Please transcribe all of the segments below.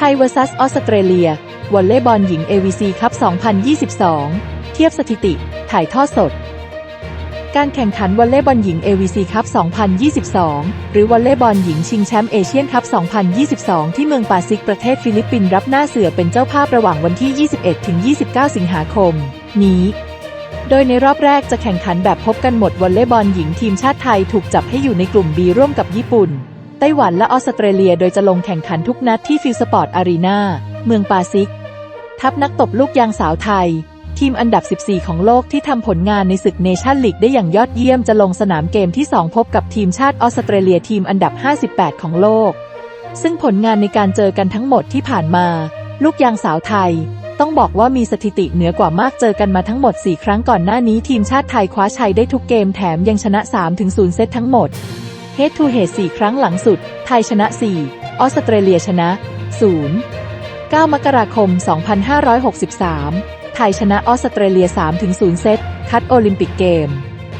ทย vs ออสเตรเลียวอลเลย์บอลหญิง AVC คัพ 2022 เทียบสถิติ ถ่ายทอดสด การแข่งขันวอลเลย์บอลหญิง AVC คัพ 2022 หรือวอลเลย์บอลหญิงชิงแชมป์เอเชียนคัพ 2022 ที่เมืองปาซิกประเทศฟิลิปปินส์รับหน้าเสือเป็นเจ้าภาพระหว่างวันที่ 21-29 สิงหาคม นี้โดยในรอบแรกจะแข่งขันแบบพบกันหมดวอลเลย์บอลหญิงทีมชาติไทยถูกจับให้อยู่ในกลุ่ม B ร่วมกับญี่ปุ่น ไต้หวันและออสเตรเลียโดยจะลงแข่งขันทุกนัดที่ฟิลสปอร์ตอารีนาเมืองปาซิก ทัพนักตบลูกยางสาวไทย ทีมอันดับ 14 ของโลกที่ทำผลงานในศึกเนชั่นลีกได้อย่างยอดเยี่ยมจะลงสนามเกมที่ 2 พบกับทีมชาติออสเตรเลียทีมอันดับ 58 ของโลก ซึ่งผลงานในการเจอกันทั้งหมดที่ผ่านมา ลูกยางสาวไทย ต้องบอกว่ามีสถิติเหนือกว่ามากเจอกันมาทั้งหมด 4 ครั้งก่อนหน้านี้ทีมชาติไทยคว้าชัยได้ทุกเกมแถมยังชนะ 3-0 เซตทั้งหมด Head to Head 4ครั้งหลังสุด ไทยชนะ 4 ออสเตรเลียชนะ 0 9 มกราคม 2563 ไทยชนะออสเตรเลีย 3-0 เซต คัดโอลิมปิกเกม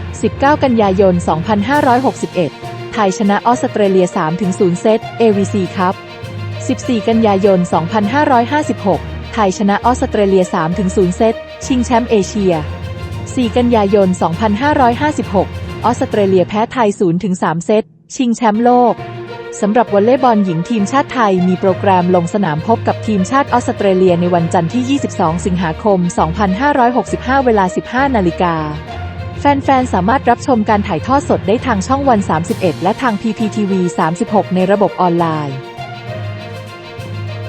19 กันยายน 2561 ไทยชนะออสเตรเลีย 3-0 เซต AVC ครับ 14 กันยายน 2556 ไทยชนะออสเตรเลีย 3-0 เซต ชิงแชมป์เอเชีย 4 กันยายน 2556 ออสเตรเลียแพ้ไทย 0-3 เซต ชิงแชมป์โลกสำหรับวอลเลย์บอลหญิงทีมชาติไทยมีโปรแกรมลงสนามพบกับทีมชาติออสเตรเลียในวันจันทร์ที่ 22 สิงหาคม 2565 เวลา 15 นาฬิกา แฟน ๆ สามารถรับชมการถ่ายทอดสดได้ทางช่องวัน 31 และทาง PPTV 36 ในระบบออนไลน์